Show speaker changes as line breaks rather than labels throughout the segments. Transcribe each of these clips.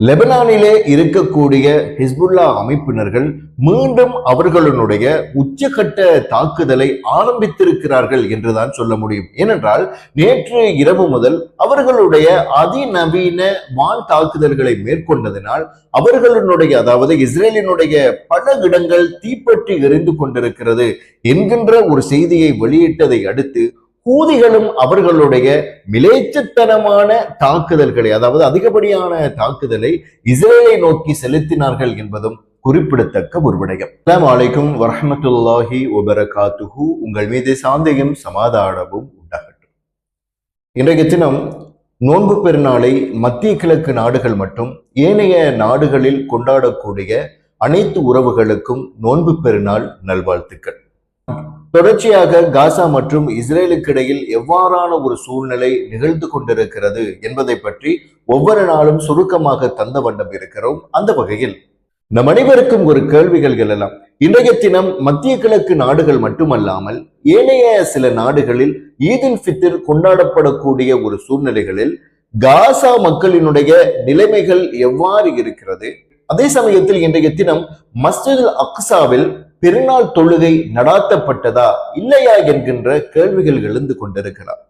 லெபனானிலே இருக்கக்கூடிய ஹிஸ்புல்லா அமைப்பினர்கள் மீண்டும் அவர்களுடைய உச்சகட்ட தாக்குதலை ஆரம்பித்திருக்கிறார்கள் என்றுதான் சொல்ல முடியும். ஏனென்றால் நேற்று இரவு முதல் அவர்களுடைய அதிநவீன வான் தாக்குதல்களை மேற்கொண்டதினால் அவர்களுடைய அதாவது இஸ்ரேலினுடைய பல இடங்கள் தீப்பற்றி எரிந்து கொண்டிருக்கிறது என்கின்ற ஒரு செய்தியை வெளியிட்டதை அடுத்து கூதிகளும் அவர்களுடைய மிலேச்சத்தனமான தாக்குதல்களை அதாவது அதிகப்படியான தாக்குதலை இஸ்ரேலை நோக்கி செலுத்தினார்கள் என்பதும் குறிப்பிடத்தக்க ஒரு விடயம். அலாம் அலைக்கும் வரமத்துல்லாஹி ஒபரகாத்துஹு உங்கள் மீது சாந்தியும் சமாதானமும் உண்டாகட்டும். இன்றைய தினம் நோன்பு பெருநாளை மத்திய கிழக்கு நாடுகள் மற்றும் ஏனைய நாடுகளில் கொண்டாடக்கூடிய அனைத்து உறவுகளுக்கும் நோன்பு பெருநாள் நல்வாழ்த்துக்கள். தொடர்ச்சியாக காசா மற்றும் இஸ்ரேலுக்கு இடையில் எவ்வாறான ஒரு சூழ்நிலை நிகழ்ந்து கொண்டிருக்கிறது என்பதை பற்றி ஒவ்வொரு நாளும் சுருக்கமாக தந்த வண்ணம் இருக்கிறோம். அந்த வகையில் நம் அனைவருக்கும் ஒரு கேள்விகள் எழலாம். இன்றைய தினம் மத்திய கிழக்கு நாடுகள் மட்டுமல்லாமல் ஏனைய சில நாடுகளில் ஈதில் ஃபித்திர் கொண்டாடப்படக்கூடிய ஒரு சூழ்நிலைகளில் காசா மக்களினுடைய நிலைமைகள் எவ்வாறு இருக்கிறது? அதே சமயத்தில் இன்றைய தினம் மஸ்ஜித் அக்சாவில் பெருநாள் தொழுகை நடாத்தப்பட்டதா இல்லையா என்கின்ற கேள்விகள் எழுந்து கொண்டிருக்கிறார்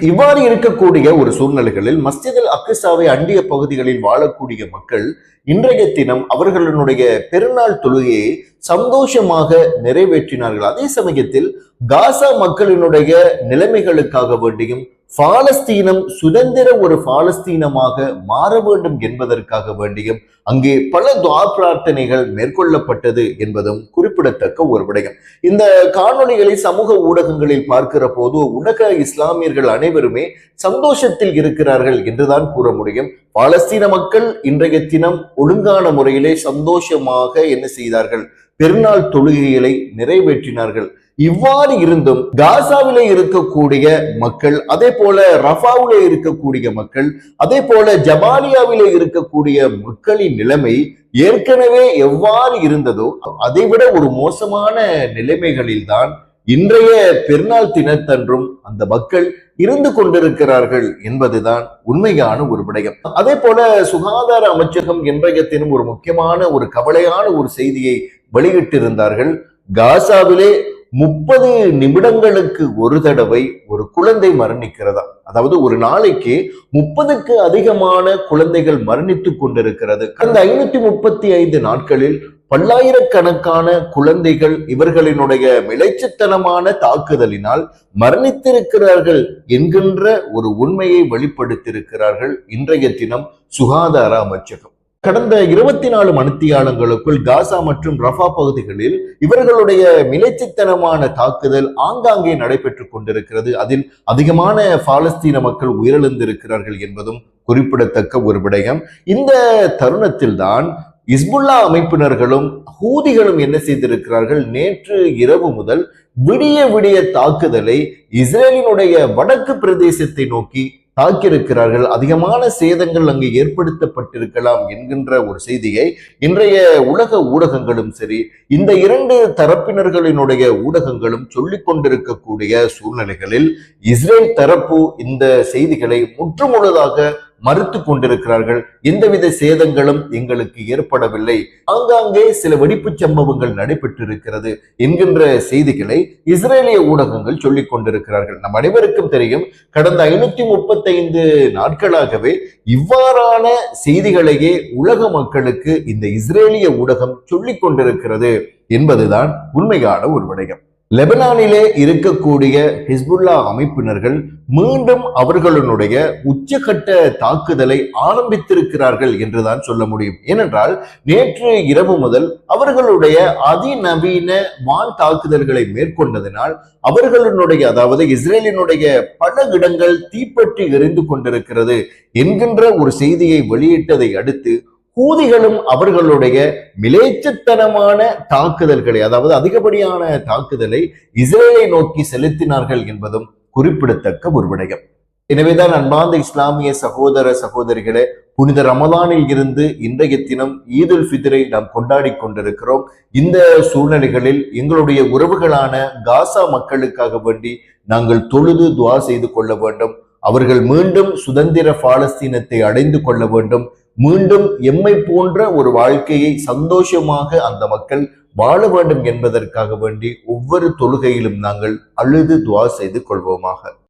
இவ்வாறு இருக்கக்கூடிய ஒரு சூழ்நிலைகளில் மஸ்ஜிதில் அக்கிசாவை அண்டிய பகுதிகளில் வாழக்கூடிய மக்கள் இன்றைய தினம் அவர்களுடைய பெருநாள் தொழுகையை சந்தோஷமாக நிறைவேற்றினார்கள். அதே சமயத்தில் காசா மக்களினுடைய நிலைமைகளுக்காக வேண்டியும் பாலஸ்தீனம் சுதந்திர ஒரு பாலஸ்தீனமாக மாற வேண்டும் என்பதற்காக வேண்டியும் அங்கே பல துவா பிரார்த்தனைகள் மேற்கொள்ளப்பட்டது என்பதும் குறிப்பிடத்தக்க ஒரு விடயம். இந்த காணொளிகளை சமூக ஊடகங்களில் பார்க்கிற போது உலக இஸ்லாமியர்கள் அனைவருமே சந்தோஷத்தில் இருக்கிறார்கள் என்றுதான் கூற முடியும். பாலஸ்தீன மக்கள் இன்றைய தினம் ஒழுங்கான முறையிலே சந்தோஷமாக என்ன செய்தார்கள்? பெருநாள் தொழுகைகளை நிறைவேற்றினார்கள். இவ்வாறு இருந்தும் காசாவில இருக்கக்கூடிய மக்கள் அதே போல ரஃபாவில இருக்கக்கூடிய மக்கள் அதே போல ஜபாலியாவில இருக்கக்கூடிய மக்களின் நிலைமை ஏற்கனவே எவ்வாறு இருந்ததோ அதைவிட ஒரு மோசமான நிலைமைகளில்தான் இன்றைய பெருநாள் தினத்தன்றும் அந்த மக்கள் இருந்து கொண்டிருக்கிறார்கள் என்பதுதான் உண்மையான ஒரு விடயம். அதே போல சுகாதார அமைச்சகம் இன்றைய தினம் ஒரு முக்கியமான ஒரு கவலையான ஒரு செய்தியை வெளியிட்டிருந்தார்கள். காசாவிலே முப்பது நிமிடங்களுக்கு ஒரு தடவை ஒரு குழந்தை மரணிக்கிறதா? அதாவது ஒரு நாளைக்கு முப்பதுக்கு அதிகமான குழந்தைகள் மரணித்துக் கொண்டிருக்கிறது. கடந்த ஐநூத்தி முப்பத்தி ஐந்து நாட்களில் பல்லாயிரக்கணக்கான குழந்தைகள் இவர்களினுடைய மிளைச்சத்தனமான தாக்குதலினால் மரணித்திருக்கிறார்கள் என்கின்ற ஒரு உண்மையை வெளிப்படுத்தியிருக்கிறார்கள் இன்றைய தினம் சுகாதார அமைச்சகம். கடந்த இருபத்தி நாலு மணித்தியாலங்களுக்குள் காசா மற்றும் ரஃபா பகுதிகளில் இவர்களுடைய மிலைச்சித்தனமான தாக்குதல் ஆங்காங்கே நடைபெற்றுக் கொண்டிருக்கிறது. அதில் அதிகமான பாலஸ்தீன மக்கள் உயிரிழந்திருக்கிறார்கள் என்பதும் குறிப்பிடத்தக்க ஒரு விடயம். இந்த தருணத்தில் தான் இஸ்புல்லா அமைப்பினர்களும் ஹூதிகளும் என்ன செய்திருக்கிறார்கள்? நேற்று இரவு முதல் விடிய விடிய தாக்குதலை இஸ்ரேலினுடைய வடக்கு பிரதேசத்தை நோக்கி தாக்கியிருக்கிறார்கள். அதிகமான சேதங்கள் அங்கு ஏற்படுத்தப்பட்டிருக்கலாம் என்கின்ற ஒரு செய்தியை இன்றைய உலக ஊடகங்களும் சரி இந்த இரண்டு தரப்பினர்களினுடைய ஊடகங்களும் சொல்லிக் கொண்டிருக்கக்கூடிய சூழ்நிலைகளில் இஸ்ரேல் தரப்பு இந்த செய்திகளை முற்றுமுழுதாக மறுத்து கொண்டிருக்கிறார்கள். எந்தவித சேதங்களும் எங்களுக்கு ஏற்படவில்லை. ஆங்காங்கே சில வெடிப்புச் சம்பவங்கள் நடைபெற்றிருக்கிறது என்கின்ற செய்திகளை இஸ்ரேலிய ஊடகங்கள் சொல்லிக் கொண்டிருக்கிறார்கள். நம் அனைவருக்கும் தெரியும் கடந்த ஐநூத்தி முப்பத்தைந்து நாட்களாகவே இவ்வாறான செய்திகளையே உலக மக்களுக்கு இந்த இஸ்ரேலிய ஊடகம் சொல்லிக் கொண்டிருக்கிறது என்பதுதான் உண்மையான ஒரு விடயம். லெபனானிலே இருக்கக்கூடிய ஹிஸ்புல்லா அமைப்பினர்கள் மீண்டும் அவர்களுடைய உச்சகட்ட தாக்குதலை ஆரம்பித்திருக்கிறார்கள் என்றுதான் சொல்ல முடியும். ஏனென்றால் நேற்று இரவு முதல் அவர்களுடைய அதிநவீன வான் தாக்குதல்களை மேற்கொண்டதினால் அவர்களுடைய அதாவது இஸ்ரேலினுடைய பல இடங்கள் தீப்பற்றி எரிந்து கொண்டிருக்கிறது என்கின்ற ஒரு செய்தியை வெளியிட்டதை அடுத்து கூதிகளும் அவர்களுடைய மிலேச்சத்தனமான தாக்குதல்களை அதாவது அதிகப்படியான தாக்குதலை இஸ்ரேலை நோக்கி செலுத்தினார்கள் என்பதும் குறிப்பிடத்தக்க ஒரு விடயம். எனவேதான் அன்பார்ந்த இஸ்லாமிய சகோதர சகோதரிகளே புனித ரமலானில் இருந்து இன்றைய தினம் ஈதுல் ஃபித்ரை நாம் கொண்டாடி கொண்டிருக்கிறோம். இந்த சூழ்நிலைகளில் எங்களுடைய உறவுகளான காசா மக்களுக்காக வேண்டி நாங்கள் தொழுது துவா செய்து கொள்ள வேண்டும். அவர்கள் மீண்டும் சுதந்திர பாலஸ்தீனத்தை அடைந்து கொள்ள வேண்டும். மீண்டும் எம்மை போன்ற ஒரு வாழ்க்கையை சந்தோஷமாக அந்த மக்கள் வாழ வேண்டும் என்பதற்காக வேண்டி ஒவ்வொரு தொழுகையிலும் நாங்கள் அழுது துவா செய்து கொள்வோமாக.